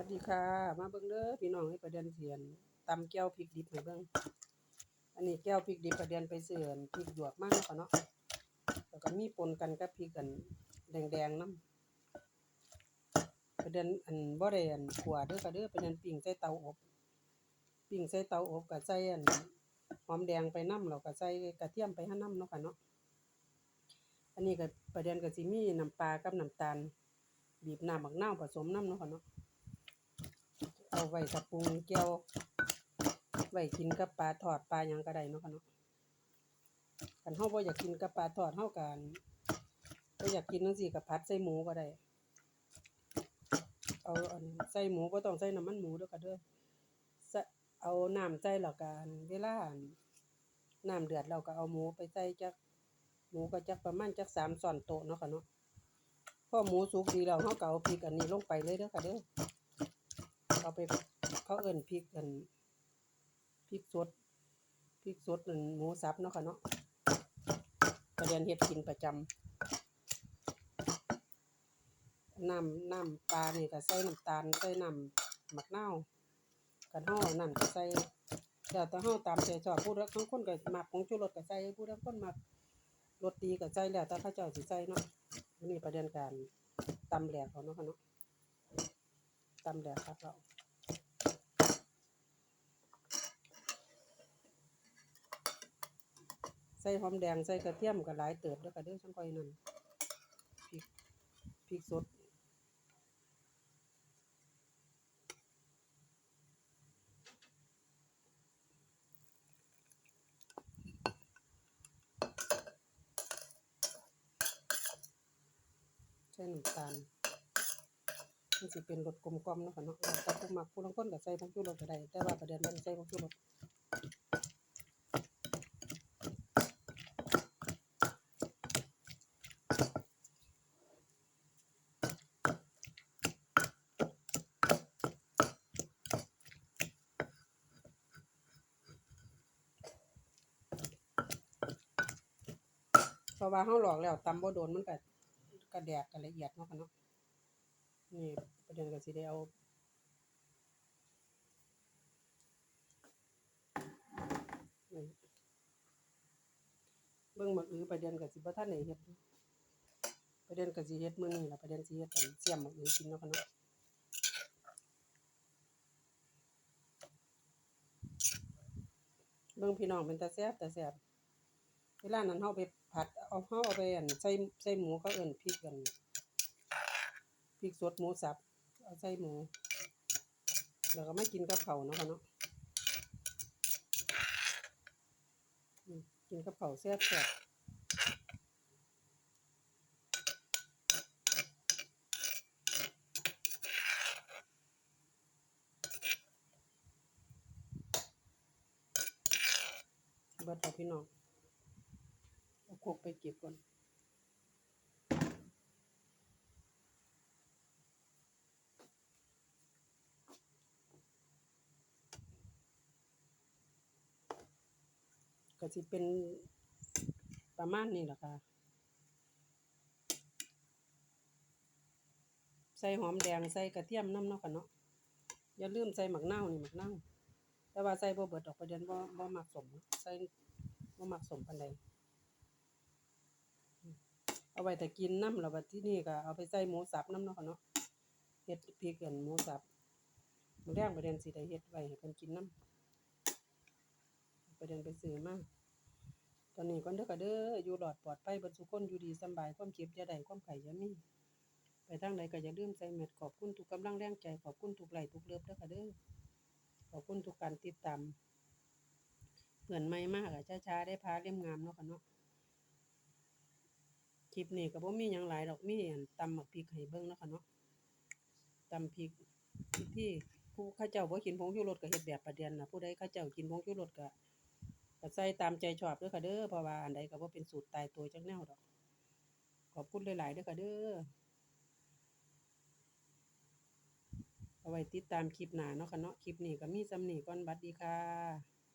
วัสดีค่ะ มาเบิ่งเด้อพี่น้องให้ประเด็นเสียนตำแก้วพริกดิบให้เบิ่งอันนี้แก้วพริกดิบประเด็นไปเสือนพริกหยวกมากเนาะค่ะเนาะแล้วก็มีปนกันกับพริกกันแดงๆน้ำประเด็นอันบ่ได้อันขัวเด้อค่ะเด้อประเด็นปิ้งใส่เตาอบปิ้งใส่เตาอบก็ใส่อันหอมแดงไปน้ำแล้วก็ใส่กระเทียมไปหั่นน้ำเนาะค่ะเนาะอันนี้ก็ประเด็นก็สิมีน้ำปลากับน้ำตาลบีบน้ำบักนาผสมน้ำเนาะค่ะเนาะ เอาไว้กับปรุงเกี๊ยวไว้กินกับปลาทอดปลาหยังก็ได้เนาะค่ะเนาะคันเฮาบ่อยากกินกับปลาทอดเฮากันบ่อยากกินจังซี่ก็ผัดใส่หมูก็ได้ เอาอันใส่หมูบ่ต้องใส่น้ำมันหมูเด้อค่ะเด้อเอาน้ำใส่แล้วกันเวลานน้ำเดือดแล้วก็เอาหมูไปใส่จักหมูก็จักประมาณจักสามช้อนโตเนาะค่ะเนาะพอหมูสุกดีแล้วเฮาก็เอาพริกอันนี้ลงไปเลยเด้อค่ะเด้อ เอาไปเขาเอิ้นพริกกันพริกสดพริกสดนั่นหมูสับเนาะค่ะเนาะประเด็นเฮ็ดกินประจำน้ำน้ำปลานี่ก็ใส่น้ำตาลใส่น้ำมะนากันเฮาเอนั่นก็ใส่แล้วแต่เฮาตามใจชอบผู้ใดบางคนก็มักผงชูรสก็ใส่ผู้ใดคนมักรสดีก็ใส่แล้วแต่เขาเจ้าสิใส่เนาะนนี้ประเด็นการตำแหลกเอาเนาะค่ะเนาะตำแหลกครับเรา ส่หอมแดงใส่กระเทียมก็หลายเติบแล้วก็เด้อจังค่อยนั่นพริกพริกสดใส่น้ำตาลมันสิเป็นรสกลมกล่อมเนาะค่ะเนาะแต่ผู้มักผู้ลางคนก็ใส่ผงชูรสก็ได้แต่ว่าประเด็นบ่ได้ใส่ผงชูรส เพราะว่าเฮาหลอกแล้วตำบ่โดนมันก็กระแดกกันละเอียดเนาะค่ะเนาะนี่ประเด็นก็สิได้เอาเบิ่งหมดอือประเด็นก็สิบ่ทันได้เฮ็ดประเด็นก็สิเฮ็ดมื้อนี้ล่ะประเด็นสิเฮ็ดอันเสียมหมกอือกินเนาะค่ะเนาะเบิ่งพี่น้องเป็นตาแซ่บตาแซ่บ เวลานั้นเฮาไปผัดเอาเฮาเอาไปอันใส่ใส่หมูเขาเอิ้นพริกกันพริกสดหมูสับเอาใส่หมูแล้วก็มากินกับข้าเนาะค่ะเนาะกินกับข้าวแซ่บเบิดเอาพี่น้อง เอาโคกไปเก็บก่อนก็สิเป็นประมาณนี้แหละค่ะ ใส่หอมแดงใส่กระเทียมน้ำเนาะค่ะเนาะ อย่าลืมใส่หมักนานี่หมักนาแต่ว่าใส่บ่เบิดดอกประเด็นบ่บ่มักสม ใส่บ่มักสมปานใด เอาไว้แต่กินน้ำแล้วบัดที่นี่ก็เอาไปใส่หมูสับน้ำเนาะเนาะเฮ็ดพริกกันหมูสับมื้อแรงประเด็นสิได้เฮ็ดไว้ให้เพิ่นกินน้ำประเด็นไปซื้อมาตอนนี้ก่อนเด้อค่ะเด้ออยู่รอดปลอดภัยบิดทุกคนอยู่ดีสบายความเจ็บยาได้ความไข้อย่ามีไปทางใดก็อย่าลืมใส่แมสขอบคุณทุกกำลังแรงใจขอบคุณทุกไหลทุกเลิฟเด้อค่ะเด้อขอบคุณทุกการติดตามเพื่อนใหม่มากอะช้าๆได้พาเล่มงามเนาะค่ะเนาะ ลิปนี้ก็บ่มีหยังหลายดอกมีอันตำหมักพริกให้เบิ่งเนาะค่ะเนาะตำพริกที่ผู้เขาเจ้าบ่กินผงชูรสก็เฮ็ดแบบประเดียนนะผู้ใดเขาเจ้ากินผงชูรสก็ก็ใส่ตามใจชอบเด้อค่ะเด้อเพราะว่าอันใดก็บ่เป็นสูตรตายตัวจักแนวดอก ขอบคุณหลายๆเด้อค่ะเด้อเอาไว้ติดตามคลิปหน้าเนาะค่ะเนาะคลิปนี้ก็มีส่ำนี้ก่อนบัดดีค่ะ